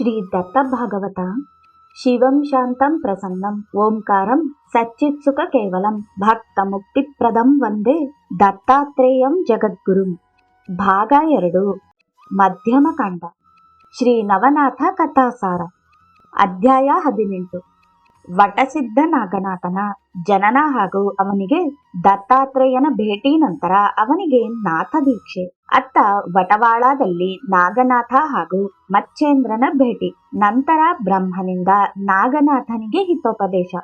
ಶ್ರೀ ದತ್ತಭಾಗವತ ಶಿವಂ ಶಾಂತಂ ಪ್ರಸನ್ನಂ ಓಂಕಾರಂ ಸಚ್ಚಿತ್ಸುಖ ಕೇವಲಂ ಭಕ್ತ ಮುಕ್ತಿಪ್ರದಂ ವಂದೇ ದತ್ತಾತ್ರೇಯಂ ಜಗದ್ಗುರುಂ ಭಾಗ ಎರಡು ಮಧ್ಯಮ ಕಾಂಡ ಶ್ರೀ ನವನಾಥ ಕಥಾಸಾರ ಅಧ್ಯಾಯ ಹದಿನೆಂಟು ವಟಸಿದ್ಧ ನಾಗನಾಥನ ಜನನ ಹಾಗೂ ಅವನಿಗೆ ದತ್ತಾತ್ರೇಯನ ಭೇಟಿ ನಂತರ ಅವನಿಗೆ ನಾಥ ದೀಕ್ಷೆ. ಅತ್ತ ವಟವಾಳದಲ್ಲಿ ನಾಗನಾಥ ಹಾಗೂ ಮಚ್ಚೇಂದ್ರನ ಭೇಟಿ. ನಂತರ ಬ್ರಹ್ಮನಿಂದ ನಾಗನಾಥನಿಗೆ ಹಿತೋಪದೇಶ.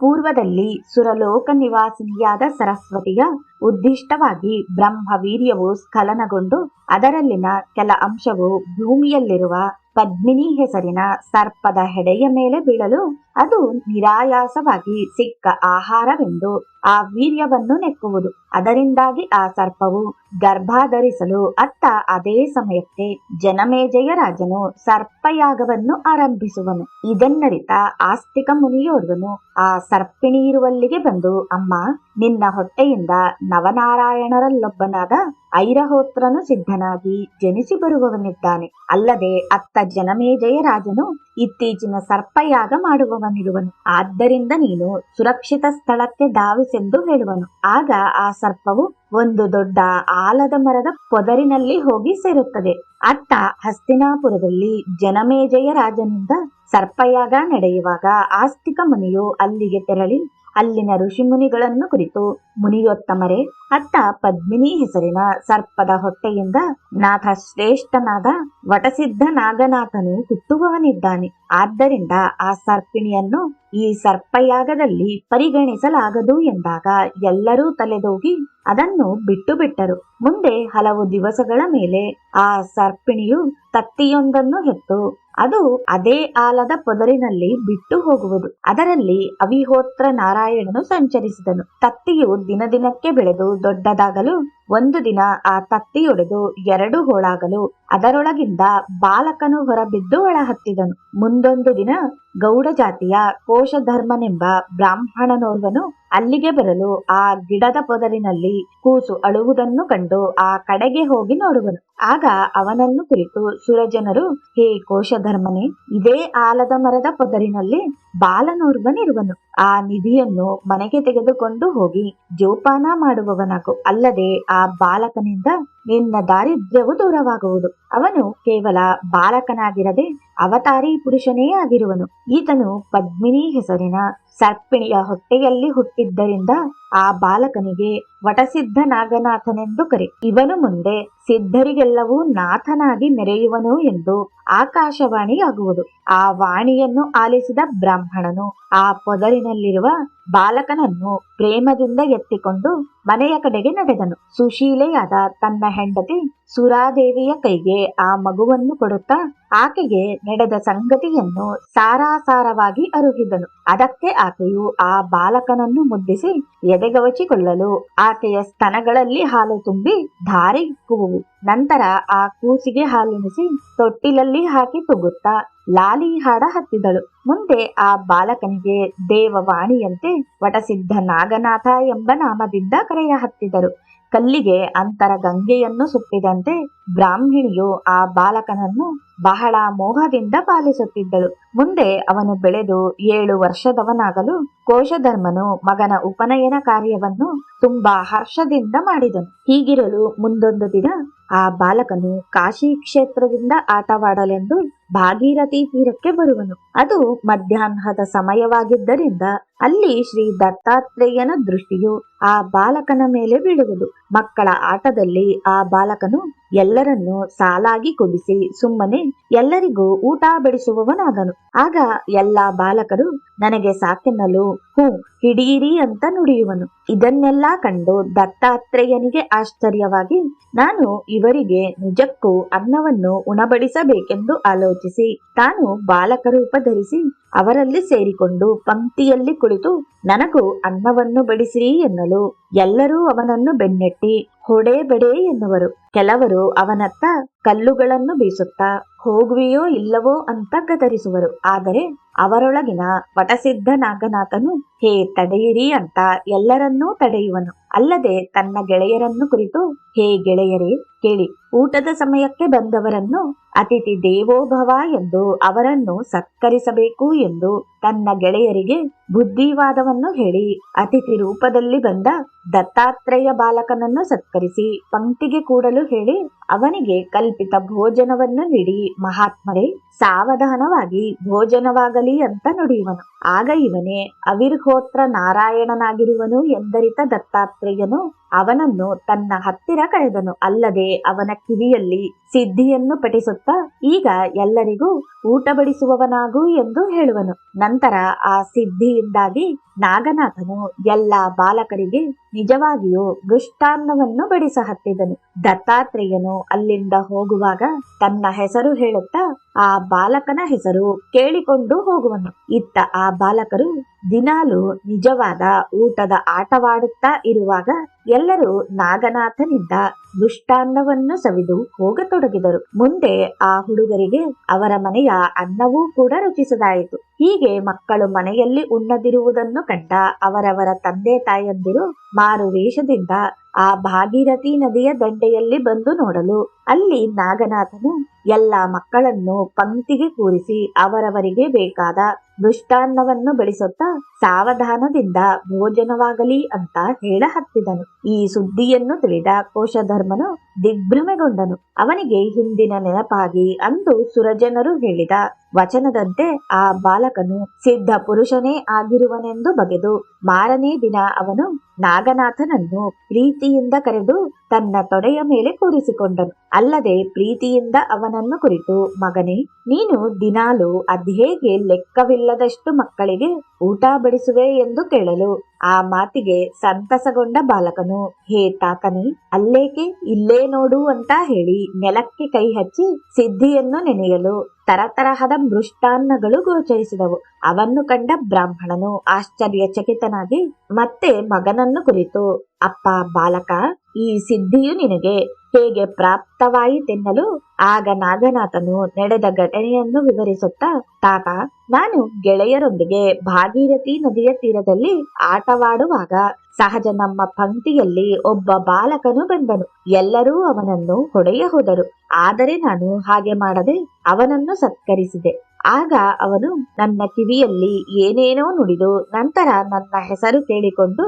ಪೂರ್ವದಲ್ಲಿ ಸುರಲೋಕ ನಿವಾಸಿನಿಯಾದ ಸರಸ್ವತಿಯ ಉದ್ದಿಷ್ಟವಾಗಿ ಬ್ರಹ್ಮವೀರ್ಯವು ಸ್ಖಲನಗೊಂಡು ಅದರಲ್ಲಿನ ಕೆಲ ಅಂಶವು ಭೂಮಿಯಲ್ಲಿರುವ ಪದ್ಮಿನಿ ಹೆಸರಿನ ಸರ್ಪದ ಹೆಡೆಯ ಮೇಲೆ ಬೀಳಲು ಅದು ನಿರಾಯಾಸವಾಗಿ ಸಿಕ್ಕ ಆಹಾರವೆಂದು ಆ ವೀರ್ಯವನ್ನು ನೆಕ್ಕುವುದು. ಅದರಿಂದಾಗಿ ಆ ಸರ್ಪವು ಗರ್ಭಾಧರಿಸಲು ಅತ್ತ ಅದೇ ಸಮಯಕ್ಕೆ ಜನಮೇಜಯ ರಾಜನು ಸರ್ಪಯಾಗವನ್ನು ಆರಂಭಿಸುವನು. ಇದನ್ನರಿತ ಆಸ್ತಿಕ ಮುನಿಯೋರ್ವನು ಆ ಸರ್ಪಿಣಿ ಇರುವಲ್ಲಿಗೆ ಬಂದು, ಅಮ್ಮ, ನಿನ್ನ ಹೊಟ್ಟೆಯಿಂದ ನವನಾರಾಯಣರಲ್ಲೊಬ್ಬನಾದ ಐರಹೋತ್ರನು ಸಿದ್ಧನಾಗಿ ಜನಿಸಿ ಬರುವವನಿದ್ದಾನೆ. ಅಲ್ಲದೆ ಅತ್ತ ಜನಮೇಜಯ ರಾಜನು ಇತ್ತೀಚಿನ ಸರ್ಪಯಾಗ ಮಾಡುವವನಿರುವನು. ಆದ್ದರಿಂದ ನೀನು ಸುರಕ್ಷಿತ ಸ್ಥಳಕ್ಕೆ ಧಾವಿಸೆಂದು ಹೇಳುವನು. ಆಗ ಆ ಸರ್ಪವು ಒಂದು ದೊಡ್ಡ ಆಲದ ಮರದ ಪೊದರಿನಲ್ಲಿ ಹೋಗಿ ಸೇರುತ್ತದೆ. ಅತ್ತ ಹಸ್ತಿನಾಪುರದಲ್ಲಿ ಜನಮೇಜಯ ರಾಜನಿಂದ ಸರ್ಪಯಾಗ ನಡೆಯುವಾಗ ಆಸ್ತಿಕ ಮುನಿಯು ಅಲ್ಲಿಗೆ ತೆರಳಿ ಅಲ್ಲಿನ ಋಷಿಮುನಿಗಳನ್ನು ಕುರಿತು ಮುನಿಯೋತ್ತಮರೇ, ಅತ್ತ ಪದ್ಮಿನಿ ಹೆಸರಿನ ಸರ್ಪದ ಹೊಟ್ಟೆಯಿಂದ ನಾಥ ಶ್ರೇಷ್ಠನಾದ ವಟಸಿದ್ಧ ನಾಗನಾಥನು ಹುಟ್ಟುವವನಿದ್ದಾನೆ. ಆದ್ದರಿಂದ ಆ ಸರ್ಪಿಣಿಯನ್ನು ಈ ಸರ್ಪಯಾಗದಲ್ಲಿ ಪರಿಗಣಿಸಲಾಗದು ಎಂದಾಗ ಎಲ್ಲರೂ ತಲೆದೋಗಿ ಅದನ್ನು ಬಿಟ್ಟು ಬಿಟ್ಟರು ಮುಂದೆ ಹಲವು ದಿವಸಗಳ ಮೇಲೆ ಆ ಸರ್ಪಿಣಿಯು ತತ್ತಿಯೊಂದನ್ನು ಹೆತ್ತು ಅದು ಅದೇ ಆಲದ ಪೊದರಿನಲ್ಲಿ ಬಿಟ್ಟು ಹೋಗುವುದು. ಅದರಲ್ಲಿ ಅವಿಹೋತ್ರ ನಾರಾಯಣನು ಸಂಚರಿಸಿದನು. ತತ್ತಿಯು ದಿನ ದಿನಕ್ಕೆ ಬೆಳೆದು ದೊಡ್ಡದಾಗಲು ಒಂದು ದಿನ ಆ ತತ್ತಿಯೊಡೆದು ಎರಡು ಹೋಳಾಗಲು ಅದರೊಳಗಿಂದ ಬಾಲಕನು ಹೊರಬಿದ್ದು ಒಳಹತ್ತಿದನು. ಮುಂದೊಂದು ದಿನ ಗೌಡ ಜಾತಿಯ ಕೋಶಧರ್ಮನೆಂಬ ಬ್ರಾಹ್ಮಣನೋರ್ವನು ಅಲ್ಲಿಗೆ ಬರಲು ಆ ಗಿಡದ ಪೊದರಿನಲ್ಲಿ ಕೂಸು ಅಳುವುದನ್ನು ಕಂಡು ಆ ಕಡೆಗೆ ಹೋಗಿ ನೋಡುವನು. ಆಗ ಅವನನ್ನು ಕುರಿತು ಸುರಜನರು, ಹೇ ಕೋಶಧರ್ಮನೇ, ಇದೇ ಆಲದ ಮರದ ಪೊದರಿನಲ್ಲಿ ಬಾಲನೋರ್ವನಿರುವನು. ಆ ನಿಧಿಯನ್ನು ಮನೆಗೆ ತೆಗೆದುಕೊಂಡು ಹೋಗಿ ಜೋಪಾನ ಮಾಡುವವನಾಗು. ಅಲ್ಲದೆ ಆ ಬಾಲಕನಿಂದ ನಿನ್ನ ದಾರಿದ್ರ್ಯವು ದೂರವಾಗುವುದು. ಅವನು ಕೇವಲ ಬಾಲಕನಾಗಿರದೆ ಅವತಾರಿ ಪುರುಷನೇ ಆಗಿರುವನು. ಈತನು ಪದ್ಮಿನಿ ಹೆಸರಿನ ಸರ್ಪಿಣಿಯ ಹೊಟ್ಟೆಯಲ್ಲಿ ಹುಟ್ಟಿದ್ದರಿಂದ ಆ ಬಾಲಕನಿಗೆ ವಟಸಿದ್ಧ ನಾಗನಾಥನೆಂದು ಕರೆ. ಇವನು ಮುಂದೆ ಸಿದ್ಧರಿಗೆಲ್ಲವೂ ನಾಥನಾಗಿ ಮೆರೆಯುವನು ಎಂದು ಆಕಾಶವಾಣಿಯಾಗುವುದು. ಆ ವಾಣಿಯನ್ನು ಆಲಿಸಿದ ಬ್ರಾಹ್ಮಣನು ಆ ಪೊದರಿನಲ್ಲಿರುವ ಬಾಲಕನನ್ನು ಪ್ರೇಮದಿಂದ ಎತ್ತಿಕೊಂಡು ಮನೆಯ ಕಡೆಗೆ ನಡೆದನು. ಸುಶೀಲೆಯಾದ ತನ್ನ ಹೆಂಡತಿ ಸುರಾದೇವಿಯ ಕೈಗೆ ಆ ಮಗುವನ್ನು ಕೊಡುತ್ತಾ ಆಕೆಗೆ ನಡೆದ ಸಂಗತಿಯನ್ನು ಸಾರಾಸಾರವಾಗಿ ಅರುಹಿದನು. ಅದಕ್ಕೆ ಆಕೆಯು ಆ ಬಾಲಕನನ್ನು ಮುದ್ದಿಸಿ ಎದೆಗವಚಿಕೊಳ್ಳಲು ಆಕೆಯ ಸ್ತನಗಳಲ್ಲಿ ಹಾಲು ತುಂಬಿ ಧಾರೆ ಇಕ್ಕುವು ನಂತರ ಆ ಕೂಸಿಗೆ ಹಾಲುಣಿಸಿ ತೊಟ್ಟಿಲಲ್ಲಿ ಹಾಕಿ ತುಗುತ್ತಾ ಲಾಲಿ ಹಾಡ ಹತ್ತಿದಳು. ಮುಂದೆ ಆ ಬಾಲಕನಿಗೆ ದೇವವಾಣಿಯಂತೆ ವಟಸಿದ್ಧ ನಾಗನಾಥ ಎಂಬ ನಾಮದಿಂದ ಕರೆಯ ಹತ್ತಿದರು. ಕಲ್ಲಿಗೆ ಅಂತರ ಗಂಗೆಯನ್ನು ಸುತ್ತಿದಂತೆ ಬ್ರಾಹ್ಮಿಣಿಯು ಆ ಬಾಲಕನನ್ನು ಬಹಳ ಮೋಹದಿಂದ ಪಾಲಿಸುತ್ತಿದ್ದಳು. ಮುಂದೆ ಅವನು ಬೆಳೆದು ಏಳು ವರ್ಷದವನಾಗಲು ಕೋಶಧರ್ಮನು ಮಗನ ಉಪನಯನ ಕಾರ್ಯವನ್ನು ತುಂಬಾ ಹರ್ಷದಿಂದ ಮಾಡಿದನು. ಹೀಗಿರಲು ಮುಂದೊಂದು ದಿನ ಆ ಬಾಲಕನು ಕಾಶಿ ಕ್ಷೇತ್ರದಿಂದ ಆಟವಾಡಲೆಂದು ಭಾಗೀರಥಿ ತೀರಕ್ಕೆ ಬರುವನು. ಅದು ಮಧ್ಯಾಹ್ನದ ಸಮಯವಾಗಿದ್ದರಿಂದ ಅಲ್ಲಿ ಶ್ರೀ ದತ್ತಾತ್ರೇಯನ ದೃಷ್ಟಿಯು ಆ ಬಾಲಕನ ಮೇಲೆ ಬೀಳುವುದು. ಮಕ್ಕಳ ಆಟದಲ್ಲಿ ಆ ಬಾಲಕನು ಎಲ್ಲರನ್ನೂ ಸಾಲಾಗಿ ಕೊಡಿಸಿ ಸುಮ್ಮನೆ ಎಲ್ಲರಿಗೂ ಊಟ ಬಡಿಸುವವನಾದನು. ಆಗ ಎಲ್ಲಾ ಬಾಲಕರು, ನನಗೆ ಸಾಕೆನ್ನಲು ಹೂ ಹಿಡಿಯಿರಿ ಅಂತ ನುಡಿಯುವನು. ಇದನ್ನೆಲ್ಲ ಕಂಡು ದತ್ತಾತ್ರೇಯನಿಗೆ ಆಶ್ಚರ್ಯವಾಗಿ, ನಾನು ಇವರಿಗೆ ನಿಜಕ್ಕೂ ಅನ್ನವನ್ನು ಉಣಬಡಿಸಬೇಕೆಂದು ಆಲೋಚಿಸಿ, ತಾನು ಬಾಲಕರು ಉಪಧರಿಸಿ ಅವರಲ್ಲಿ ಸೇರಿಕೊಂಡು ಪಂಕ್ತಿಯಲ್ಲಿ ಕುಳಿತು, ನನಗೂ ಅನ್ನವನ್ನು ಬಡಿಸಿರಿ ಎನ್ನಲು ಎಲ್ಲರೂ ಅವನನ್ನು ಬೆನ್ನೆಟ್ಟಿ ಹೊಡೆ ಬೆಡೆ ಎನ್ನುವರು. ಕೆಲವರು ಅವನತ್ತ ಕಲ್ಲುಗಳನ್ನು ಬೀಸುತ್ತಾ, ಹೋಗುವೆಯೋ ಇಲ್ಲವೋ ಅಂತ ಗದರಿಸುವರು. ಆದರೆ ಅವರೊಳಗಿನ ವಟಸಿದ್ಧ ನಾಗನಾಥನು, ಹೇ ತಡೆಯಿರಿ ಅಂತ ಎಲ್ಲರನ್ನೂ ತಡೆಯುವನು. ಅಲ್ಲದೆ ತನ್ನ ಗೆಳೆಯರನ್ನು ಕುರಿತು ಹೇ ಗೆಳೆಯರೇ, ಕೇಳಿ. ಊಟದ ಸಮಯಕ್ಕೆ ಬಂದವರನ್ನು ಅತಿಥಿ ದೇವೋಭವ ಎಂದು ಅವರನ್ನು ಸತ್ಕರಿಸಬೇಕು ಎಂದು ತನ್ನ ಗೆಳೆಯರಿಗೆ ಬುದ್ಧಿವಾದವನ್ನು ಹೇಳಿ. ಅತಿಥಿ ರೂಪದಲ್ಲಿ ಬಂದ ದತ್ತಾತ್ರೇಯ ಬಾಲಕನನ್ನು ಸತ್ಕರಿಸಿ ಪಂಕ್ತಿಗೆ ಕೂಡಲು ಹೇಳಿ ಅವನಿಗೆ ಕಲ್ಪಿತ ಭೋಜನವನ್ನು ನೀಡಿ. ಮಹಾತ್ಮರೇ, ಸಾವಧಾನವಾಗಿ ಭೋಜನವಾಗಲಿ ಅಂತ ನುಡಿಯುವನು. ಆಗ ಇವನೇ ಅವಿರ್ಹೋತ್ರ ನಾರಾಯಣನಾಗಿರುವನು ಎಂದರಿತ ದತ್ತಾತ್ರೇಯನು ಅವನನ್ನು ತನ್ನ ಹತ್ತಿರ ಕರೆದನು. ಅಲ್ಲದೆ ಅವನ ಕಿವಿಯಲ್ಲಿ ಸಿದ್ಧಿಯನ್ನು ಪಠಿಸುತ್ತಾ, ಈಗ ಎಲ್ಲರಿಗೂ ಊಟ ಬಡಿಸುವವನಾಗು ಎಂದು ಹೇಳುವನು. ನಂತರ ಆ ಸಿದ್ಧಿಯಿಂದಾಗಿ ನಾಗನಾಥನು ಎಲ್ಲ ಬಾಲಕರಿಗೆ ನಿಜವಾಗಿಯೂ ಮೃಷ್ಟಾನ್ನವನ್ನು ಬಡಿಸ ಹತ್ತಿದನು ದತ್ತಾತ್ರೇಯನು ಅಲ್ಲಿಂದ ಹೋಗುವಾಗ ತನ್ನ ಹೆಸರು ಹೇಳುತ್ತಾ, ಆ ಬಾಲಕನ ಹೆಸರು ಕೇಳಿಕೊಂಡು ಹೋಗುವನು. ಇತ್ತ ಆ ಬಾಲಕರು ದಿನಾಲು ನಿಜವಾದ ಊಟದ ಆಟವಾಡುತ್ತಾ ಇರುವಾಗ ಎಲ್ಲರೂ ನಾಗನಾಥನಿಂದ ದುಷ್ಟಾನ್ನವನ್ನು ಸವಿದು ಹೋಗತೊಡಗಿದರು. ಮುಂದೆ ಆ ಹುಡುಗರಿಗೆ ಅವರ ಮನೆಯ ಅನ್ನವೂ ಕೂಡ ರುಚಿಸದಾಯಿತು. ಹೀಗೆ ಮಕ್ಕಳು ಮನೆಯಲ್ಲಿ ಉಣ್ಣದಿರುವುದನ್ನು ಕಂಡ ಅವರವರ ತಂದೆ ತಾಯಂದಿರು ಮಾರು ವೇಷದಿಂದ ಆ ಭಾಗೀರಥಿ ನದಿಯ ದಂಡೆಯಲ್ಲಿ ಬಂದು ನೋಡಲು. ಅಲ್ಲಿ ನಾಗನಾಥನು ಎಲ್ಲ ಮಕ್ಕಳನ್ನು ಪಂಕ್ತಿಗೆ ಕೂರಿಸಿ ಅವರವರಿಗೆ ಬೇಕಾದ ಮೃಷ್ಟಾನ್ನವನ್ನು ಬೆಳೆಸುತ್ತಾ ಸಾವಧಾನದಿಂದ ಭೋಜನವಾಗಲಿ ಅಂತ ಹೇಳ ಹತ್ತಿದನು ಈ ಸುದ್ದಿಯನ್ನು ತಿಳಿದ ಕೋಶಧರ್ಮನು ದಿಗ್ಭ್ರಮೆಗೊಂಡನು. ಅವನಿಗೆ ಹಿಂದಿನ ನೆನಪಾಗಿ ಅಂದು ಸುರಜನರು ಹೇಳಿದ ವಚನದಂತೆ ಆ ಬಾಲಕನು ಸಿದ್ಧ ಪುರುಷನೇ ಆಗಿರುವನೆಂದು ಬಗೆದು ಮಾರನೇ ದಿನ ಅವನು ನಾಗನಾಥನನ್ನು ಪ್ರೀತಿಯಿಂದ ಕರೆದು ತನ್ನ ತೊಡೆಯ ಮೇಲೆ ಕೂರಿಸಿಕೊಂಡನು. ಅಲ್ಲದೆ ಪ್ರೀತಿಯಿಂದ ಅವನನ್ನು ಕುರಿತು, ಮಗನೇ, ನೀನು ದಿನಾಲು ಅದ್ಹೇಗೆ ಲೆಕ್ಕವಿಲ್ಲದಷ್ಟು ಮಕ್ಕಳಿಗೆ ಊಟ ಬಡಿಸುವೆ ಎಂದು ಕೇಳಲು. ಆ ಮಾತಿಗೆ ಸಂತಸಗೊಂಡ ಬಾಲಕನು, ಹೇ ತಾತನೇ, ಅಲ್ಲೇಕೆ? ಇಲ್ಲೇ ನೋಡು ಅಂತ ಹೇಳಿ ನೆಲಕ್ಕೆ ಕೈ ಹಚ್ಚಿ ಸಿದ್ಧಿಯನ್ನು ನೆನೆಯಲು ತರತರಹದ ಮೃಷ್ಟಾನ್ನಗಳು ಗೋಚರಿಸಿದವು. ಅವನ್ನು ಕಂಡ ಬ್ರಾಹ್ಮಣನು ಆಶ್ಚರ್ಯಚಕಿತನಾಗಿ, ಮತ್ತೆ ಮಗನನ್ನು ಕುರಿತು, ಅಪ್ಪ ಬಾಲಕ, ಈ ಸಿದ್ಧಿಯು ನಿನಗೆ ಹೇಗೆ ಪ್ರಾಪ್ತವಾಯಿತೆನ್ನಲು ಆಗ ನಾಗನಾಥನು ನಡೆದ ಘಟನೆಯನ್ನು ವಿವರಿಸುತ್ತಾ, ತಾತ, ನಾನು ಗೆಳೆಯರೊಂದಿಗೆ ಭಾಗೀರಥಿ ನದಿಯ ತೀರದಲ್ಲಿ ಆಟವಾಡುವಾಗ ಸಹಜ ನಮ್ಮ ಪಂಕ್ತಿಯಲ್ಲಿ ಒಬ್ಬ ಬಾಲಕನು ಬಂದನು. ಎಲ್ಲರೂ ಅವನನ್ನು ಹೊಡೆಯ ಹೋದರು. ಆದರೆ ನಾನು ಹಾಗೆ ಮಾಡದೆ ಅವನನ್ನು ಸತ್ಕರಿಸಿದೆ. ಆಗ ಅವನು ನನ್ನ ಕಿವಿಯಲ್ಲಿ ಏನೇನೋ ನುಡಿದು ನಂತರ ನನ್ನ ಹೆಸರು ಕೇಳಿಕೊಂಡು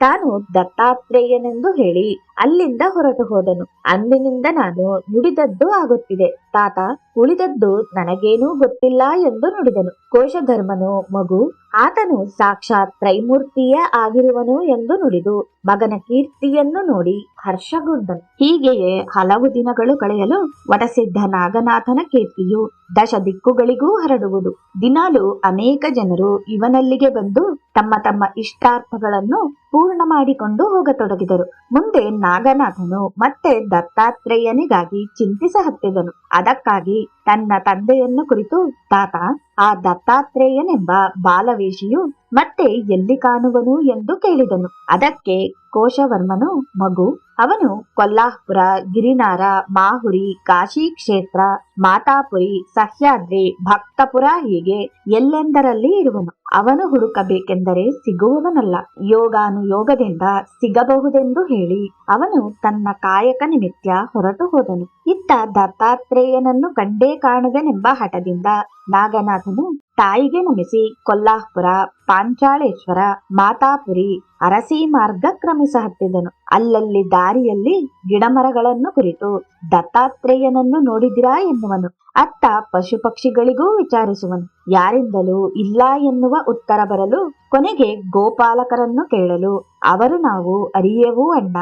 ತಾನು ದತ್ತಾತ್ರೇಯನೆಂದು ಹೇಳಿ ಅಲ್ಲಿಂದ ಹೊರಟು ಹೋದನು. ಅಂದಿನಿಂದ ನಾನು ನುಡಿದದ್ದು ಆಗುತ್ತಿದೆ. ತಾತ, ಉಳಿದದ್ದು ನನಗೇನೂ ಗೊತ್ತಿಲ್ಲ ಎಂದು ನುಡಿದನು. ಕೋಶಧರ್ಮನು ಮಗು, ಆತನು ಸಾಕ್ಷಾತ್ ತ್ರೈಮೂರ್ತಿಯೇ ಆಗಿರುವನು ಎಂದು ನುಡಿದು ಮಗನ ಕೀರ್ತಿಯನ್ನು ನೋಡಿ ಹರ್ಷಗೊಂಡನು. ಹೀಗೆಯೇ ಹಲವು ದಿನಗಳು ಕಳೆಯಲು ವಟಸಿದ್ಧ ನಾಗನಾಥನ ಕೀರ್ತಿಯು ದಶ ದಿಕ್ಕುಗಳಿಗೂ ಹರಡುವುದು. ದಿನಾಲು ಅನೇಕ ಜನರು ಇವನಲ್ಲಿಗೆ ಬಂದು ತಮ್ಮ ತಮ್ಮ ಇಷ್ಟಾರ್ಥಗಳನ್ನು ಮಾಡಿಕೊಂಡು ಹೋಗತೊಡಗಿದರು. ಮುಂದೆ ನಾಗನಾಥನು ಮತ್ತೆ ದತ್ತಾತ್ರೇಯನಿಗಾಗಿ ಚಿಂತಿಸ ಹತ್ತಿದನು ಅದಕ್ಕಾಗಿ ತನ್ನ ತಂದೆಯನ್ನು ಕುರಿತು ತಾತ ಆ ದತ್ತಾತ್ರೇಯನೆಂಬ ಬಾಲವೇಶಿಯು ಮತ್ತೆ ಎಲ್ಲಿ ಕಾಣುವನು ಎಂದು ಕೇಳಿದನು. ಅದಕ್ಕೆ ಕೋಶವರ್ಮನು, ಮಗು, ಅವನು ಕೊಲ್ಲಾಪುರ, ಗಿರಿನಾರ, ಮಾಹುರಿ, ಕಾಶಿ ಕ್ಷೇತ್ರ, ಮಾತಾಪುರಿ, ಸಹ್ಯಾದ್ರಿ, ಭಕ್ತಪುರ ಹೀಗೆ ಎಲ್ಲೆಂದರಲ್ಲಿ ಇರುವನು. ಅವನು ಹುಡುಕಬೇಕೆಂದರೆ ಸಿಗುವವನಲ್ಲ. ಯೋಗಾನುಯೋಗದಿಂದ ಸಿಗಬಹುದೆಂದು ಹೇಳಿ ಅವನು ತನ್ನ ಕಾಯಕ ನಿಮಿತ್ತ ಹೊರಟು ಹೋದನು. ಇತ್ತ ದತ್ತಾತ್ರೇಯನನ್ನು ಕಂಡೇ ಕಾಣುವೆನೆಂಬ ಹಠದಿಂದ ನಾಗನಾಥನು ತಾಯಿಗೆ ನಮಿಸಿ ಕೊಲ್ಲಾಪುರ ಪಾಂಚಾಳೇಶ್ವರ ಮಾತಾಪುರಿ ಅರಸಿ ಮಾರ್ಗ ಕ್ರಮಿಸ ಹತ್ತಿದನು ಅಲ್ಲಲ್ಲಿ ದಾರಿಯಲ್ಲಿ ಗಿಡಮರಗಳನ್ನು ಕುರಿತು ದತ್ತಾತ್ರೇಯನನ್ನು ನೋಡಿದಿರಾ ಎನ್ನುವನು. ಅತ್ತ ಪಶು ಪಕ್ಷಿಗಳಿಗೂ ವಿಚಾರಿಸುವನು. ಯಾರಿಂದಲೂ ಇಲ್ಲ ಎನ್ನುವ ಉತ್ತರ ಬರಲು ಕೊನೆಗೆ ಗೋಪಾಲಕರನ್ನು ಕೇಳಲು ಅವರು ನಾವು ಅರಿಯೆವು ಅಣ್ಣ,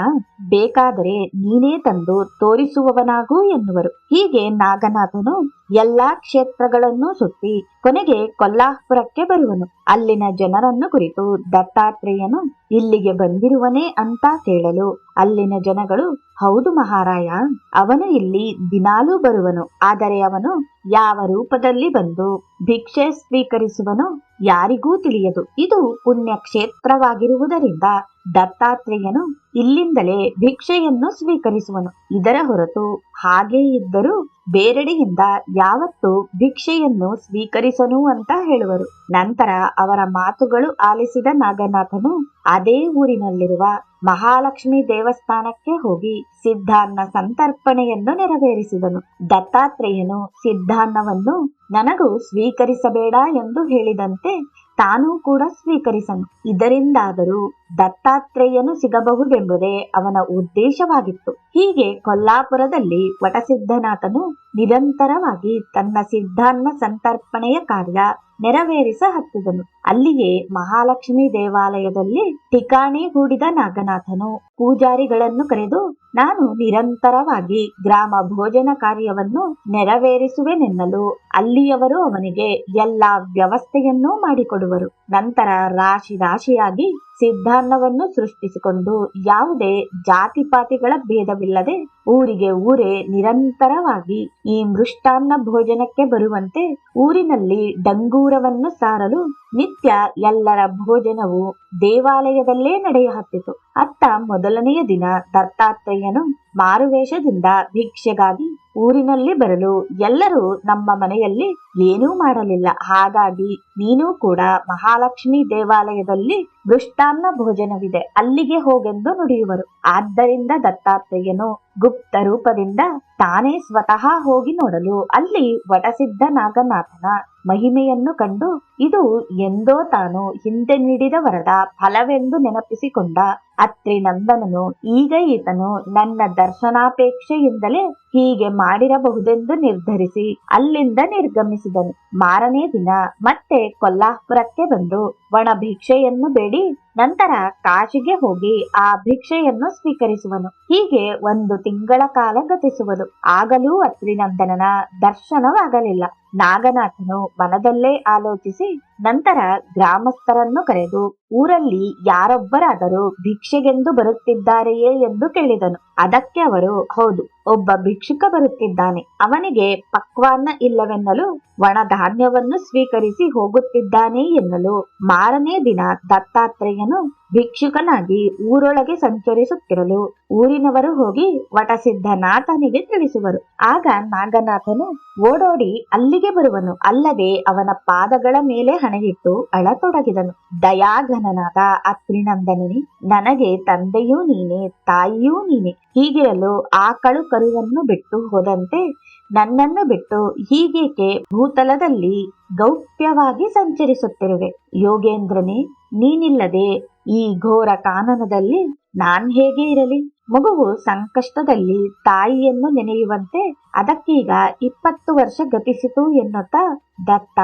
ಬೇಕಾದರೆ ನೀನೇ ತಂದು ತೋರಿಸುವವನಾಗೂ ಎನ್ನುವರು. ಹೀಗೆ ನಾಗನಾಥನು ಎಲ್ಲಾ ಕ್ಷೇತ್ರಗಳನ್ನು ಸುತ್ತಿ ಕೊನೆಗೆ ಕೊಲ್ಲಾಪುರಕ್ಕೆ ಬರುವನು. ಅಲ್ಲಿನ ಜನರನ್ನು ಕುರಿತು ದತ್ತಾತ್ರೇಯನು ಇಲ್ಲಿಗೆ ಬಂದಿರುವನೇ ಅಂತ ಕೇಳಲು ಅಲ್ಲಿನ ಜನಗಳು, ಹೌದು ಮಹಾರಾಯ, ಅವನು ಇಲ್ಲಿ ದಿನಾಲೂ ಬರುವನು, ಆದರೆ ಅವನು ಯಾವ ರೂಪದಲ್ಲಿ ಬಂದು ಭಿಕ್ಷೆ ಸ್ವೀಕರಿಸುವನು? ಯಾರಿಗೂ ತಿಳಿಯದು. ಇದು ಪುಣ್ಯಕ್ಷೇತ್ರವಾಗಿರುವುದರಿಂದ ದತ್ತಾತ್ರೇಯನು ಇಲ್ಲಿಂದಲೇ ಭಿಕ್ಷೆಯನ್ನು ಸ್ವೀಕರಿಸುವನು. ಇದರ ಹೊರತು ಹಾಗೇ ಇದ್ದರೂ ಬೇರೆಡೆಯಿಂದ ಯಾವತ್ತೂ ಭಿಕ್ಷೆಯನ್ನು ಸ್ವೀಕರಿಸನು ಅಂತ ಹೇಳುವರು. ನಂತರ ಅವರ ಮಾತುಗಳು ಆಲಿಸಿದ ನಾಗನಾಥನು ಅದೇ ಊರಿನಲ್ಲಿರುವ ಮಹಾಲಕ್ಷ್ಮಿ ದೇವಸ್ಥಾನಕ್ಕೆ ಹೋಗಿ ಸಿದ್ಧಾನ್ನ ಸಂತರ್ಪಣೆಯನ್ನು ನೆರವೇರಿಸಿದನು. ದತ್ತಾತ್ರೇಯನು ಸಿದ್ಧಾನ್ನವನ್ನು ನನಗೂ ಸ್ವೀಕರಿಸಬೇಡ ಎಂದು ಹೇಳಿದಂತೆ ತಾನೂ ಕೂಡ ಸ್ವೀಕರಿಸನು. ಇದರಿಂದಾದರೂ ದತ್ತಾತ್ರೇಯನು ಸಿಗಬಹುದೆಂಬುದೇ ಅವನ ಉದ್ದೇಶವಾಗಿತ್ತು. ಹೀಗೆ ಕೊಲ್ಲಾಪುರದಲ್ಲಿ ವಟಸಿದ್ಧನಾಥನು ನಿರಂತರವಾಗಿ ತನ್ನ ಸಿದ್ಧಾನ್ನ ಸಂತರ್ಪಣೆಯ ಕಾರ್ಯ ನೆರವೇರಿಸ ಹತ್ತಿದನು ಅಲ್ಲಿಯೇ ಮಹಾಲಕ್ಷ್ಮಿ ದೇವಾಲಯದಲ್ಲಿ ಠಿಕಾಣಿ ಹೂಡಿದ ನಾಗನಾಥನು. ಪೂಜಾರಿಗಳನ್ನು ಕರೆದು, ನಾನು ನಿರಂತರವಾಗಿ ಗ್ರಾಮ ಭೋಜನ ಕಾರ್ಯವನ್ನು ನೆರವೇರಿಸುವೆನೆನ್ನಲು ಅಲ್ಲಿಯವರು ಅವನಿಗೆ ಎಲ್ಲಾ ವ್ಯವಸ್ಥೆಯನ್ನೂ ಮಾಡಿಕೊಡುವರು. ನಂತರ ರಾಶಿ ರಾಶಿಯಾಗಿ ಸಿದ್ಧಾನ್ನವನ್ನು ಸೃಷ್ಟಿಸಿಕೊಂಡು ಯಾವುದೇ ಜಾತಿ ಪಾತಿಗಳ ಭೇದವಿಲ್ಲದೆ ಊರಿಗೆ ಊರೇ ನಿರಂತರವಾಗಿ ಈ ಮೃಷ್ಟಾನ್ನ ಭೋಜನಕ್ಕೆ ಬರುವಂತೆ ಊರಿನಲ್ಲಿ ಡಂಗೂರವನ್ನು ಸಾರಲು ನಿತ್ಯ ಎಲ್ಲರ ಭೋಜನವು ದೇವಾಲಯದಲ್ಲೇ ನಡೆಯ ಹತ್ತಿತು ಅತ್ತ ಮೊದಲನೆಯ ದಿನ ದತ್ತಾತ್ರೇಯನು ಮಾರುವೇಷದಿಂದ ಭಿಕ್ಷೆಗಾಗಿ ಊರಿನಲ್ಲಿ ಬರಲು ಎಲ್ಲರೂ ನಮ್ಮ ಮನೆಯಲ್ಲಿ ಏನೂ ಮಾಡಲಿಲ್ಲ. ಹಾಗಾಗಿ ನೀನು ಕೂಡ ಮಹಾಲಕ್ಷ್ಮಿ ದೇವಾಲಯದಲ್ಲಿ ಮೃಷ್ಟಾನ್ನ ಭೋಜನವಿದೆ. ಅಲ್ಲಿಗೆ ಹೋಗೆಂದು ನುಡಿಯುವರು. ಆದ್ದರಿಂದ ದತ್ತಾತ್ರೇಯನು ಗುಪ್ತ ರೂಪದಿಂದ ತಾನೇ ಸ್ವತಃ ಹೋಗಿ ನೋಡಲು ಅಲ್ಲಿ ವಟಸಿದ್ಧ ನಾಗನಾಥನ ಮಹಿಮೆಯನ್ನು ಕಂಡು ಇದು ಎಂದೋ ತಾನು ಹಿಂದೆ ನೀಡಿದ ವರದ ಫಲವೆಂದು ನೆನಪಿಸಿಕೊಂಡ ಅತ್ರಿ ನಂದನನು, ಈಗ ಈತನು ನನ್ನ ದರ್ಶನಾಪೇಕ್ಷೆಯಿಂದಲೇ ಹೀಗೆ ಮಾಡಿರಬಹುದೆಂದು ನಿರ್ಧರಿಸಿ ಅಲ್ಲಿಂದ ನಿರ್ಗಮಿಸಿದನು. ಮಾರನೇ ದಿನ ಮತ್ತೆ ಕೊಲ್ಲಾಪುರಕ್ಕೆ ಬಂದು ಒಣ ಭಿಕ್ಷೆಯನ್ನು ಬೇಡಿ, ನಂತರ ಕಾಶಿಗೆ ಹೋಗಿ ಆ ಭಿಕ್ಷೆಯನ್ನು ಸ್ವೀಕರಿಸುವನು. ಹೀಗೆ ಒಂದು ತಿಂಗಳ ಕಾಲ ಗತಿಸುವುದು ಆಗಲೂ ಅತ್ರಿನಂದನನ ದರ್ಶನವಾಗಲಿಲ್ಲ. ನಾಗನಾಥನು ಮನದಲ್ಲೇ ಆಲೋಚಿಸಿ okay ನಂತರ ಗ್ರಾಮಸ್ಥರನ್ನು ಕರೆದು ಊರಲ್ಲಿ ಯಾರೊಬ್ಬರಾದರೂ ಭಿಕ್ಷೆಗೆಂದು ಬರುತ್ತಿದ್ದಾರೆಯೇ ಎಂದು ಕೇಳಿದನು. ಅದಕ್ಕೆ ಅವರು, ಹೌದು, ಒಬ್ಬ ಭಿಕ್ಷುಕ ಬರುತ್ತಿದ್ದಾನೆ. ಅವನಿಗೆ ಪಕ್ವಾನ್ನ ಇಲ್ಲವೆನ್ನಲು ಒಣ ಧಾನ್ಯವನ್ನು ಸ್ವೀಕರಿಸಿ ಹೋಗುತ್ತಿದ್ದಾನೆ ಎನ್ನಲು ಮಾರನೇ ದಿನ ದತ್ತಾತ್ರೇಯನು ಭಿಕ್ಷುಕನಾಗಿ ಊರೊಳಗೆ ಸಂಚರಿಸುತ್ತಿರಲು ಊರಿನವರು ಹೋಗಿ ವಟಸಿದ್ಧನಾಥನಿಗೆ ತಿಳಿಸುವರು. ಆಗ ನಾಗನಾಥನು ಓಡೋಡಿ ಅಲ್ಲಿಗೆ ಬರುವನು. ಅಲ್ಲದೆ ಅವನ ಪಾದಗಳ ಮೇಲೆ ಹಣೆಯಿಟ್ಟು ಅಳತೊಡಗಿದನು. ದಯಾಘನನಾದ ಅತ್ರಿನಂದನಿ ನನಗೆ ತಂದೆಯೂ ನೀನೆ, ತಾಯಿಯೂ ನೀನೆ. ಹೀಗಿರಲು ಆಕಳು ಕರುವನ್ನು ಬಿಟ್ಟು ಹೋದಂತೆ ನನ್ನನ್ನು ಬಿಟ್ಟು ಹೀಗೇಕೆ ಭೂತಲದಲ್ಲಿ ಗೌಪ್ಯವಾಗಿ ಸಂಚರಿಸುತ್ತಿರುವೆ? ಯೋಗೇಂದ್ರನೇ, ನೀನಿಲ್ಲದೆ ಈ ಘೋರ ಕಾನನದಲ್ಲಿ ನಾನ್ ಹೇಗೆ ಇರಲಿ? ಮಗುವು ಸಂಕಷ್ಟದಲ್ಲಿ ತಾಯಿಯನ್ನು ನೆನೆಯುವಂತೆ ಅದಕ್ಕೀಗ ಇಪ್ಪತ್ತು ವರ್ಷ ಗತಿಸಿತು ಎನ್ನುತ್ತಾ ದತ್ತ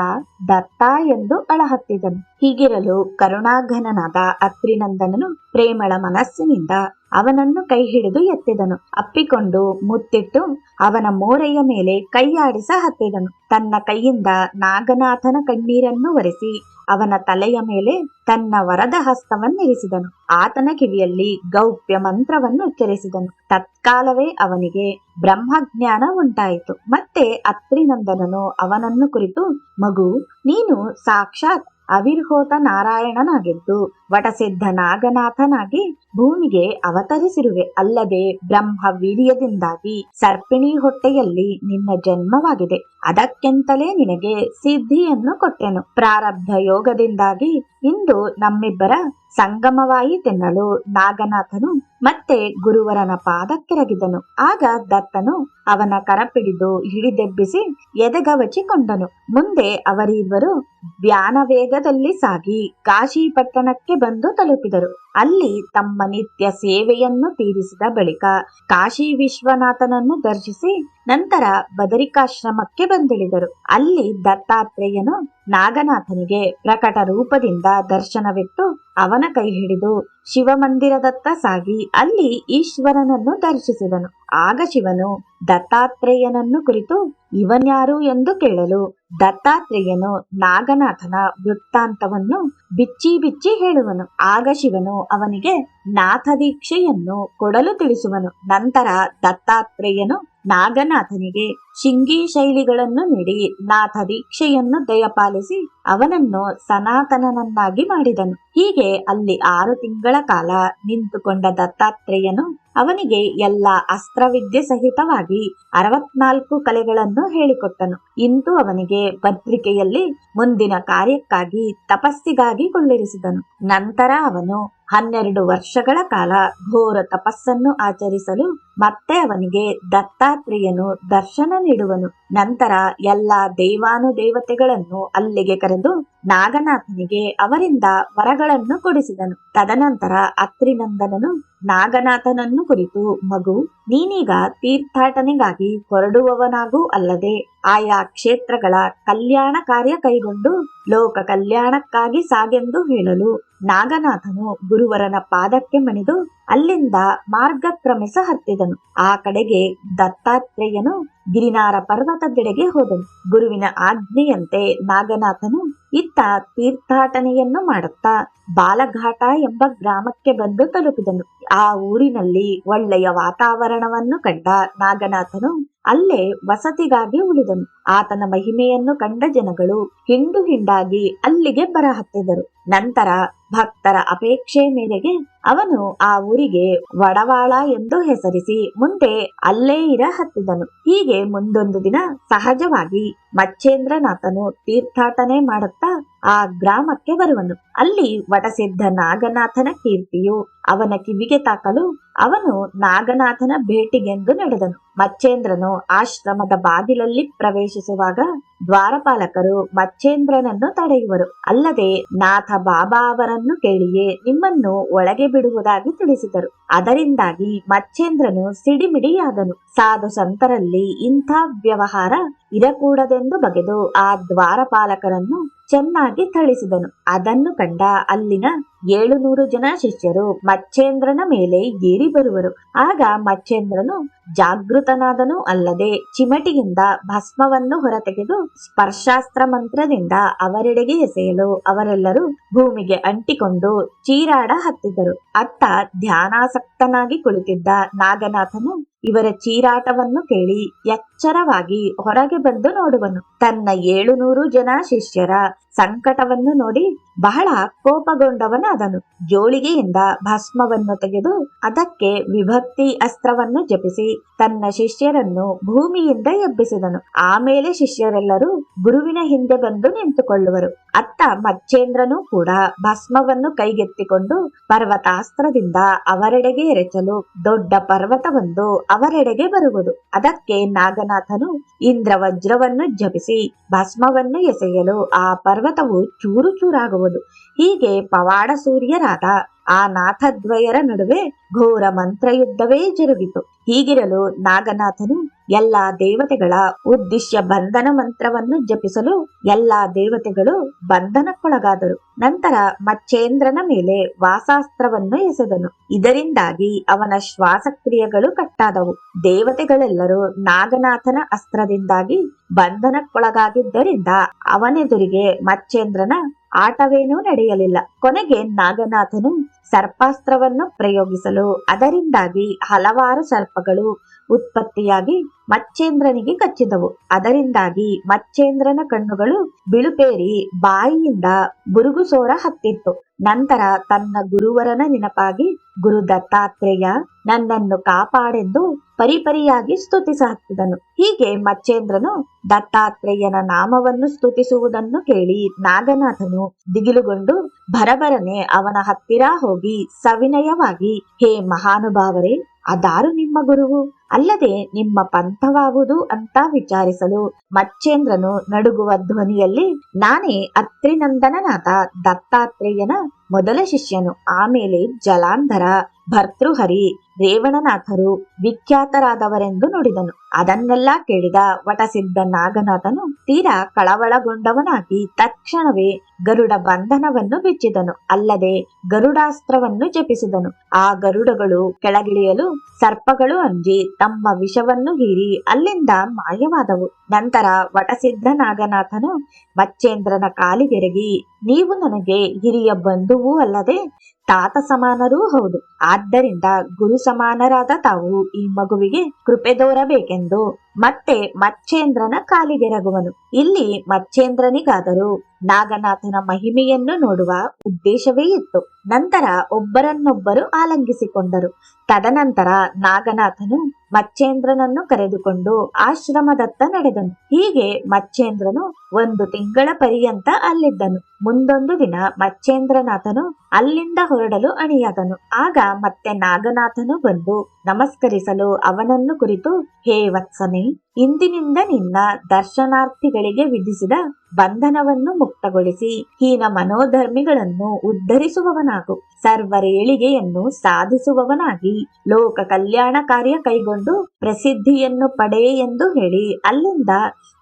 ದತ್ತ ಎಂದು ಅಳಹತ್ತಿದನು. ಹೀಗಿರಲು ಕರುಣಾಘನನಾದ ಅತ್ರಿನಂದನನು ಪ್ರೇಮಳ ಮನಸ್ಸಿನಿಂದ ಅವನನ್ನು ಕೈ ಹಿಡಿದು ಎತ್ತಿದನು. ಅಪ್ಪಿಕೊಂಡು ಮುತ್ತಿಟ್ಟು ಅವನ ಮೋರೆಯ ಮೇಲೆ ಕೈಯಾಡಿಸ ಹತ್ತಿದನು. ತನ್ನ ಕೈಯಿಂದ ನಾಗನಾಥನ ಕಣ್ಣೀರನ್ನು ಒರೆಸಿ ಅವನ ತಲೆಯ ಮೇಲೆ ತನ್ನ ವರದ ಹಸ್ತವನ್ನಿರಿಸಿದನು. ಆತನ ಕಿವಿಯಲ್ಲಿ ಗೌಪ್ಯ ಮಂತ್ರವನ್ನು ಉಚ್ಚರಿಸಿದನು. ತತ್ಕಾಲವೇ ಅವನಿಗೆ ಬ್ರಹ್ಮಜ್ಞಾನ ಉಂಟಾಯಿತು. ಮತ್ತೆ ಅತ್ರಿನಂದನನು ಅವನನ್ನು ಕುರಿತು ಮಗು ನೀನು ಸಾಕ್ಷಾತ್ ಅವಿರ್ಹೋತ ನಾರಾಯಣನಾಗಿದ್ದು ವಟಸಿದ್ಧ ನಾಗನಾಥನಾಗಿ ಭೂಮಿಗೆ ಅವತರಿಸಿರುವೆ. ಅಲ್ಲದೆ ಬ್ರಹ್ಮ ವೀರ್ಯದಿಂದಾಗಿ ಸರ್ಪಿಣಿ ಹೊಟ್ಟೆಯಲ್ಲಿ ನಿನ್ನ ಜನ್ಮವಾಗಿದೆ. ಅದಕ್ಕೆಂತಲೇ ನಿನಗೆ ಸಿದ್ಧಿಯನ್ನು ಕೊಟ್ಟೆನು. ಪ್ರಾರಬ್ಧ ಯೋಗದಿಂದಾಗಿ ಇಂದು ನಮ್ಮಿಬ್ಬರ ಸಂಗಮವಾಯಿತೆನ್ನಲು ನಾಗನಾಥನು ಮತ್ತೆ ಗುರುವರನ ಪಾದಕ್ಕೆರಗಿದನು. ಆಗ ದತ್ತನು ಅವನ ಕರಪಿಡಿದು ಹಿಡಿದೆಬ್ಬಿಸಿ ಎದೆಗವಚಿಕೊಂಡನು. ಮುಂದೆ ಅವರಿಬ್ಬರು ವ್ಯಾನ ವೇಗದಲ್ಲಿ ಸಾಗಿ ಕಾಶಿ ಪಟ್ಟಣಕ್ಕೆ ಬಂದು ತಲುಪಿದರು. ಅಲ್ಲಿ ತಮ್ಮ ನಿತ್ಯ ಸೇವೆಯನ್ನು ತೀರಿಸಿದ ಬಳಿಕ ಕಾಶಿ ವಿಶ್ವನಾಥನನ್ನು ದರ್ಶಿಸಿ ನಂತರ ಬದರಿಕಾಶ್ರಮಕ್ಕೆ ಬಂದಿಳಿದರು. ಅಲ್ಲಿ ದತ್ತಾತ್ರೇಯನು ನಾಗನಾಥನಿಗೆ ಪ್ರಕಟ ರೂಪದಿಂದ ದರ್ಶನವಿಟ್ಟು ಅವನ ಕೈ ಹಿಡಿದು ಶಿವಮಂದಿರದತ್ತ ಸಾಗಿ ಅಲ್ಲಿ ಈಶ್ವರನನ್ನು ದರ್ಶಿಸಿದನು. ಆಗ ಶಿವನು ದತ್ತಾತ್ರೇಯನನ್ನು ಕುರಿತು ಇವನ್ಯಾರು ಎಂದು ಕೇಳಲು ದತ್ತಾತ್ರೇಯನು ನಾಗನಾಥನ ವೃತ್ತಾಂತವನ್ನು ಬಿಚ್ಚಿ ಬಿಚ್ಚಿ ಹೇಳುವನು ಆಗ ಶಿವನು ಅವನಿಗೆ ನಾಥದೀಕ್ಷೆಯನ್ನು ಕೊಡಲು ತಿಳಿಸುವನು. ನಂತರ ದತ್ತಾತ್ರೇಯನು ನಾಗನಾಥನಿಗೆ ಶಿಂಗಿ ಶೈಲಿಗಳನ್ನು ನೀಡಿ ನಾಥ ದೀಕ್ಷೆಯನ್ನು ದಯಪಾಲಿಸಿ ಅವನನ್ನು ಸನಾತನನನ್ನಾಗಿ ಮಾಡಿದನು. ಹೀಗೆ ಅಲ್ಲಿ ಆರು ತಿಂಗಳ ಕಾಲ ನಿಂತುಕೊಂಡ ದತ್ತಾತ್ರೇಯನು ಅವನಿಗೆ ಎಲ್ಲ ಅಸ್ತ್ರವಿದ್ಯೆ ಸಹಿತವಾಗಿ ಅರವತ್ನಾಲ್ಕು ಕಲೆಗಳನ್ನು ಹೇಳಿಕೊಟ್ಟನು. ಇಂದು ಅವನಿಗೆ ಪತ್ರಿಕೆಯಲ್ಲಿ ಮುಂದಿನ ಕಾರ್ಯಕ್ಕಾಗಿ ತಪಸ್ಸಿಗಾಗಿ ಕೊಳ್ಳಿರಿಸಿದನು. ನಂತರ ಅವನು ಹನ್ನೆರಡು ವರ್ಷಗಳ ಕಾಲ ಘೋರ ತಪಸ್ಸನ್ನು ಆಚರಿಸಲು ಮತ್ತೆ ಅವನಿಗೆ ದತ್ತಾತ್ರೇಯನು ದರ್ಶನ ನೀಡುವನು. ನಂತರ ಎಲ್ಲಾ ದೇವಾನುದೇವತೆಗಳನ್ನು ಅಲ್ಲಿಗೆ ಕರೆದು ನಾಗನಾಥನಿಗೆ ಅವರಿಂದ ವರಗಳನ್ನು ಕೊಡಿಸಿದನು. ತದನಂತರ ಅತ್ರಿನಂದನನು ನಾಗನಾಥನನ್ನು ಕುರಿತು, ಮಗು, ನೀನೀಗ ತೀರ್ಥಾಟನೆಗಾಗಿ ಹೊರಡುವವನಾಗೂ ಅಲ್ಲದೆ ಆಯಾ ಕ್ಷೇತ್ರಗಳ ಕಲ್ಯಾಣ ಕಾರ್ಯ ಕೈಗೊಂಡು ಲೋಕ ಕಲ್ಯಾಣಕ್ಕಾಗಿ ಸಾಗೆಂದು ಹೇಳಲು ನಾಗನಾಥನು ಗುರುವರನ ಪಾದಕ್ಕೆ ಮಣಿದು ಅಲ್ಲಿಂದ ಮಾರ್ಗಕ್ರಮಿಸ ಹತ್ತಿದನು. ಆ ಕಡೆಗೆ ದತ್ತಾತ್ರೇಯನು ಗಿರಿನಾರ ಪರ್ವತದೆಡೆಗೆ ಹೋದನು. ಗುರುವಿನ ಆಜ್ಞೆಯಂತೆ ನಾಗನಾಥನು ಇತ್ತ ತೀರ್ಥಾಟನೆಯನ್ನು ಮಾಡುತ್ತಾ ಬಾಲಘಾಟ ಎಂಬ ಗ್ರಾಮಕ್ಕೆ ಬಂದು ತಲುಪಿದನು. ಆ ಊರಿನಲ್ಲಿ ಒಳ್ಳೆಯ ವಾತಾವರಣವನ್ನು ಕಂಡ ನಾಗನಾಥನು ಅಲ್ಲೇ ವಸತಿಗಾಗಿ ಉಳಿದನು. ಆತನ ಮಹಿಮೆಯನ್ನು ಕಂಡ ಜನಗಳು ಹಿಂಡು ಹಿಂಡಾಗಿ ಅಲ್ಲಿಗೆ ಬರಹತ್ತಿದರು. ನಂತರ ಭಕ್ತರ ಅಪೇಕ್ಷೆ ಮೇರೆಗೆ ಅವನು ಆ ಊರಿಗೆ ವಡವಾಳ ಎಂದು ಹೆಸರಿಸಿ ಮುಂದೆ ಅಲ್ಲೇ ಇರ ಹತ್ತಿದನು ಹೀಗೆ ಮುಂದೊಂದು ದಿನ ಸಹಜವಾಗಿ ಮಚ್ಚೇಂದ್ರನಾಥನು ತೀರ್ಥಾಟನೆ ಮಾಡುತ್ತಾ ಆ ಗ್ರಾಮಕ್ಕೆ ಬರುವನು. ಅಲ್ಲಿ ವಟಸಿದ್ಧ ನಾಗನಾಥನ ಕೀರ್ತಿಯು ಅವನ ಕಿವಿಗೆ ತಾಕಲು ಅವನು ನಾಗನಾಥನ ಭೇಟಿಗೆಂದು ನಡೆದನು. ಮಚ್ಚೇಂದ್ರನು ಆಶ್ರಮದ ಬಾಗಿಲಲ್ಲಿ से भागा ದ್ವಾರಪಾಲಕರು ಮಚ್ಚೇಂದ್ರನನ್ನು ತಡೆಯುವರು. ಅಲ್ಲದೆ ನಾಥ ಬಾಬಾ ಅವರನ್ನು ಕೇಳಿಯೇ ನಿಮ್ಮನ್ನು ಒಳಗೆ ಬಿಡುವುದಾಗಿ ತಿಳಿಸಿದರು. ಅದರಿಂದಾಗಿ ಮಚ್ಚೇಂದ್ರನು ಸಿಡಿಮಿಡಿಯಾದನು. ಸಾಧು ಸಂತರಲ್ಲಿ ಇಂಥ ವ್ಯವಹಾರ ಇರಕೂಡದೆಂದು ಬಗೆದು ಆ ದ್ವಾರಪಾಲಕರನ್ನು ಚೆನ್ನಾಗಿ ಥಳಿಸಿದನು. ಅದನ್ನು ಕಂಡ ಅಲ್ಲಿನ ಏಳುನೂರು ಜನ ಶಿಷ್ಯರು ಮಚ್ಚೇಂದ್ರನ ಮೇಲೆ ಏರಿ ಬರುವರು. ಆಗ ಮಚ್ಚೇಂದ್ರನು ಜಾಗೃತನಾದನು. ಅಲ್ಲದೆ ಚಿಮಟಿಯಿಂದ ಭಸ್ಮವನ್ನು ಹೊರತೆಗೆದು ಸ್ಪರ್ಶಾಸ್ತ್ರ ಮಂತ್ರದಿಂದ ಅವರೆಡೆಗೆ ಎಸೆಯಲು ಅವರೆಲ್ಲರೂ ಭೂಮಿಗೆ ಅಂಟಿಕೊಂಡು ಚೀರಾಡ ಹತ್ತಿದರು. ಅತ್ತ ಧ್ಯಾನಾಸಕ್ತನಾಗಿ ಕುಳಿತಿದ್ದ ನಾಗನಾಥನು ಇವರ ಚೀರಾಟವನ್ನು ಕೇಳಿ ಎಚ್ಚರವಾಗಿ ಹೊರಗೆ ಬಂದು ನೋಡುವನು. ತನ್ನ ಏಳುನೂರು ಜನ ಶಿಷ್ಯರ ಸಂಕಟವನ್ನು ನೋಡಿ ಬಹಳ ಕೋಪಗೊಂಡವನಾದನು. ಜೋಳಿಗೆಯಿಂದ ಭಸ್ಮವನ್ನು ತೆಗೆದು ಅದಕ್ಕೆ ವಿಭಕ್ತಿ ಅಸ್ತ್ರವನ್ನು ಜಪಿಸಿ ತನ್ನ ಶಿಷ್ಯರನ್ನು ಭೂಮಿಯಿಂದ ಎಬ್ಬಿಸಿದನು. ಆಮೇಲೆ ಶಿಷ್ಯರೆಲ್ಲರೂ ಗುರುವಿನ ಹಿಂದೆ ಬಂದು ನಿಂತುಕೊಳ್ಳುವರು. ಅತ್ತ ಮಚ್ಚೇಂದ್ರನು ಕೂಡ ಭಸ್ಮವನ್ನು ಕೈಗೆತ್ತಿಕೊಂಡು ಪರ್ವತಾಸ್ತ್ರದಿಂದ ಅವರೆಡೆಗೆ ಎರಚಲು ದೊಡ್ಡ ಪರ್ವತವೊಂದು ಅವರೆಡೆಗೆ ಬರುವುದು. ಅದಕ್ಕೆ ನಾಗನಾಥನು ಇಂದ್ರ ವಜ್ರವನ್ನು ಜಪಿಸಿ, ಭಸ್ಮವನ್ನು ಎಸೆಯಲು ಆ ಪರ್ವತವು ಚೂರು ಚೂರಾಗುವುದು. ಹೀಗೆ ಪವಾಡ ಸೂರ್ಯರಾದ ಆ ನಾಥದ್ವಯರ ನಡುವೆ ಘೋರ ಮಂತ್ರಯುದ್ಧವೇ ಜರುಗಿತು. ಹೀಗಿರಲು ನಾಗನಾಥನು ಎಲ್ಲಾ ದೇವತೆಗಳ ಉದ್ದಿಶ್ಯ ಬಂಧನ ಮಂತ್ರವನ್ನು ಜಪಿಸಲು ಎಲ್ಲಾ ದೇವತೆಗಳು ಬಂಧನಕ್ಕೊಳಗಾದರು. ನಂತರ ಮಚ್ಚೇಂದ್ರನ ಮೇಲೆ ವಾಸಾಸ್ತ್ರವನ್ನು ಎಸೆದನು. ಇದರಿಂದಾಗಿ ಅವನ ಶ್ವಾಸಕ್ರಿಯೆಗಳು ಕಟ್ಟಾದವು. ದೇವತೆಗಳೆಲ್ಲರೂ ನಾಗನಾಥನ ಅಸ್ತ್ರದಿಂದಾಗಿ ಬಂಧನಕ್ಕೊಳಗಾಗಿದ್ದರಿಂದ ಅವನೆದುರಿಗೆ ಮಚ್ಚೇಂದ್ರನ ಆಟವೇನೂ ನಡೆಯಲಿಲ್ಲ. ಕೊನೆಗೆ ನಾಗನಾಥನು ಸರ್ಪಾಸ್ತ್ರವನ್ನು ಪ್ರಯೋಗಿಸಲು ಅದರಿಂದಾಗಿ ಹಲವಾರು ಸರ್ಪಗಳು ಉತ್ಪತ್ತಿಯಾಗಿ ಮಚ್ಚೇಂದ್ರನಿಗೆ ಕಚ್ಚಿದವು. ಅದರಿಂದಾಗಿ ಮಚ್ಚೇಂದ್ರನ ಕಣ್ಣುಗಳು ಬಿಳುಪೇರಿ ಬಾಯಿಯಿಂದ ಬುರುಗುಸೋರ ಹತ್ತಿತ್ತು. ನಂತರ ತನ್ನ ಗುರುವರನ ನೆನಪಾಗಿ ಗುರು ದತ್ತಾತ್ರೇಯ ನನ್ನನ್ನು ಕಾಪಾಡೆಂದು ಪರಿಪರಿಯಾಗಿ ಸ್ತುತಿಸ ಹತ್ತಿದನು ಹೀಗೆ ಮಚ್ಚೇಂದ್ರನು ದತ್ತಾತ್ರೇಯನ ನಾಮವನ್ನು ಸ್ತುತಿಸುವುದನ್ನು ಕೇಳಿ ನಾಗನಾಥನು ದಿಗಿಲುಗೊಂಡು ಭರಭರನೆ ಅವನ ಹತ್ತಿರ ಹೋಗಿ ಸವಿನಯವಾಗಿ, ಹೇ ಮಹಾನುಭಾವರೇ ಅದಾರು ನಿಮ್ಮ ಗುರುವು? ಅಲ್ಲದೆ ನಿಮ್ಮ ಪಂಥವಾಗುವುದು ಅಂತ ವಿಚಾರಿಸಲು ಮಚ್ಚೇಂದ್ರನು ನಡುಗುವ ಧ್ವನಿಯಲ್ಲಿ, ನಾನೇ ಅತ್ರಿನಂದನನಾದ ದತ್ತಾತ್ರೇಯನ ಮೊದಲ ಶಿಷ್ಯನು. ಆಮೇಲೆ ಜಲಾಂಧರ, ಭರ್ತೃಹರಿ ರೇವಣನಾಥರು ವಿಖ್ಯಾತರಾದವರೆಂದು ನುಡಿದನು. ಅದನ್ನೆಲ್ಲ ಕೇಳಿದ ವಟಸಿದ್ಧ ನಾಗನಾಥನು ತೀರಾ ಕಳವಳಗೊಂಡವನಾಗಿ ತಕ್ಷಣವೇ ಗರುಡ ಬಂಧನವನ್ನು ಬಿಚ್ಚಿದನು. ಅಲ್ಲದೆ ಗರುಡಾಸ್ತ್ರವನ್ನು ಜಪಿಸಿದನು. ಆ ಗರುಡಗಳು ಕೆಳಗಿಳಿಯಲು ಸರ್ಪಗಳು ಅಂಜಿ ತಮ್ಮ ವಿಷವನ್ನು ಹೀರಿ ಅಲ್ಲಿಂದ ಮಾಯವಾದವು. ನಂತರ ವಟಸಿದ್ಧ ನಾಗನಾಥನು, ಮಚ್ಚೇಂದ್ರನ ಕಾಲಿಗೆರಗಿ ನೀವು ನನಗೆ ಹಿರಿಯ ಬಂಧುವೂ ಅಲ್ಲದೆ ತಾತ ಸಮಾನರೂ ಹೌದು. ಆದ್ದರಿಂದ ಗುರು ಸಮಾನರಾದ ತಾವು ಈ ಮಗುವಿಗೆ ಕೃಪೆ ದೋರಬೇಕೆಂದು. ಮತ್ತೆ ಮಚ್ಚೇಂದ್ರನ ಕಾಲಿಗೆರಗುವನು ಇಲ್ಲಿ ಮಚ್ಚೇಂದ್ರನಿಗಾದರೂ ನಾಗನಾಥನ ಮಹಿಮೆಯನ್ನು ನೋಡುವ ಉದ್ದೇಶವೇ ಇತ್ತು. ನಂತರ ಒಬ್ಬರನ್ನೊಬ್ಬರು ಆಲಂಗಿಸಿಕೊಂಡರು. ತದನಂತರ ನಾಗನಾಥನು ಮಚ್ಚೇಂದ್ರನನ್ನು ಕರೆದುಕೊಂಡು ಆಶ್ರಮದತ್ತ ನಡೆದನು. ಹೀಗೆ ಮಚ್ಚೇಂದ್ರನು ಒಂದು ತಿಂಗಳ ಪರ್ಯಂತ ಅಲ್ಲಿದ್ದನು. ಮುಂದೊಂದು ದಿನ ಮಚ್ಚೇಂದ್ರನಾಥನು ಅಲ್ಲಿಂದ ಹೊರಡಲು ಅಣಿಯಾದನು. ಆಗ ಮತ್ತೆ ನಾಗನಾಥನು ಬಂದು ನಮಸ್ಕರಿಸಲು ಅವನನ್ನು ಕುರಿತು, ಹೇ ವತ್ಸನೆ ಇಂದಿನಿಂದ ನಿನ್ನ ದರ್ಶನಾರ್ಥಿಗಳಿಗೆ ವಿಧಿಸಿದ ಬಂಧನವನ್ನು ಮುಕ್ತಗೊಳಿಸಿ, ಹೀನ ಮನೋಧರ್ಮಿಗಳನ್ನು ಉದ್ಧರಿಸುವವನಾಗು. ಸರ್ವರೇಳಿಗೆಯನ್ನು ಸಾಧಿಸುವವನಾಗಿ, ಲೋಕ ಕಲ್ಯಾಣ ಕಾರ್ಯ ಕೈಗೊಂಡು ಪ್ರಸಿದ್ಧಿಯನ್ನು ಪಡೆ ಎಂದು ಹೇಳಿ, ಅಲ್ಲಿಂದ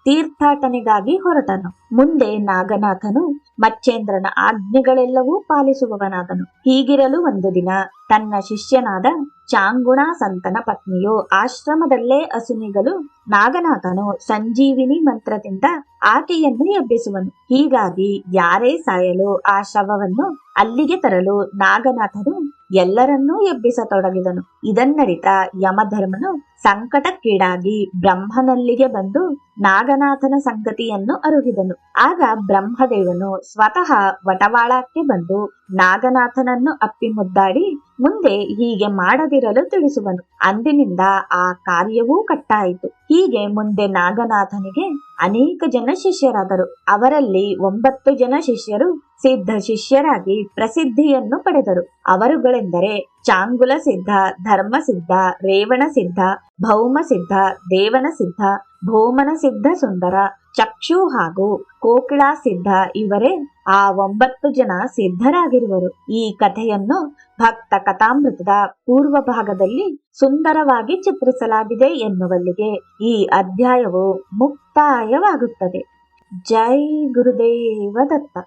ತೀರ್ಥಾಟನೆಗಾಗಿ ಹೊರಟನು. ಮುಂದೆ ನಾಗನಾಥನು ಮಚ್ಚೇಂದ್ರನ ಆಜ್ಞೆಗಳೆಲ್ಲವೂ ಪಾಲಿಸುವವನಾದನು. ಹೀಗಿರಲು ಒಂದು ದಿನ ತನ್ನ ಶಿಷ್ಯನಾದ ಚಾಂಗುಣ ಸಂತನ ಪತ್ನಿಯು ಆಶ್ರಮದಲ್ಲೇ ಅಸುನಿಗಲು ನಾಗನಾಥನು ಸಂಜೀವಿನಿ ಮಂತ್ರದಿಂದ ಆಕೆಯನ್ನು ಎಬ್ಬಿಸುವನು. ಹೀಗಾಗಿ ಯಾರೇ ಸಾಯಲು ಆ ಶವವನ್ನು ಅಲ್ಲಿಗೆ ತರಲು ನಾಗನಾಥನು ಎಲ್ಲರನ್ನೂ ಎಬ್ಬಿಸತೊಡಗಿದನು. ಇದನ್ನರಿತ ಯಮಧರ್ಮನು ಸಂಕಟಕ್ಕೀಡಾಗಿ ಬ್ರಹ್ಮನಲ್ಲಿಗೆ ಬಂದು ನಾಗನಾಥನ ಸಂಗತಿಯನ್ನು ಅರುಹಿದನು ಆಗ ಬ್ರಹ್ಮದೇವನು ಸ್ವತಃ ವಟವಾಳಕ್ಕೆ ಬಂದು ನಾಗನಾಥನನ್ನು ಅಪ್ಪಿ ಮುದ್ದಾಡಿ ಮುಂದೆ ಹೀಗೆ ಮಾಡದಿರಲು ತಿಳಿಸುವನು. ಅಂದಿನಿಂದ ಆ ಕಾರ್ಯವೂ ಕಟ್ಟಾಯಿತು. ಹೀಗೆ ಮುಂದೆ ನಾಗನಾಥನಿಗೆ ಅನೇಕ ಜನ ಶಿಷ್ಯರಾದರು. ಅವರಲ್ಲಿ ಒಂಬತ್ತು ಜನ ಶಿಷ್ಯರು ಸಿದ್ಧ ಶಿಷ್ಯರಾಗಿ ಪ್ರಸಿದ್ಧಿಯನ್ನು ಪಡೆದರು. ಅವರುಗಳೆಂದರೆ ಚಾಂಗುಲ ಸಿದ್ಧ, ಧರ್ಮ ಸಿದ್ಧ, ರೇವಣ ಸಿದ್ಧ, ಭೌಮ ಸಿದ್ಧ, ದೇವನ ಸಿದ್ಧ ಭೋಮನ ಸಿದ್ಧ ಸುಂದರ, ಚಕ್ಷು ಹಾಗೂ ಕೋಕಿಳಾ ಸಿದ್ಧ ಇವರೇ ಆ ಒಂಬತ್ತು ಜನ ಸಿದ್ಧರಾಗಿರುವರು. ಈ ಕಥೆಯನ್ನು ಭಕ್ತ ಕಥಾಮೃತದ ಪೂರ್ವ ಭಾಗದಲ್ಲಿ ಸುಂದರವಾಗಿ ಚಿತ್ರಿಸಲಾಗಿದೆ ಎನ್ನುವಲ್ಲಿಗೆ ಈ ಅಧ್ಯಾಯವು ಮುಕ್ತಾಯವಾಗುತ್ತದೆ. ಜೈ ಗುರುದೇವ ದತ್ತ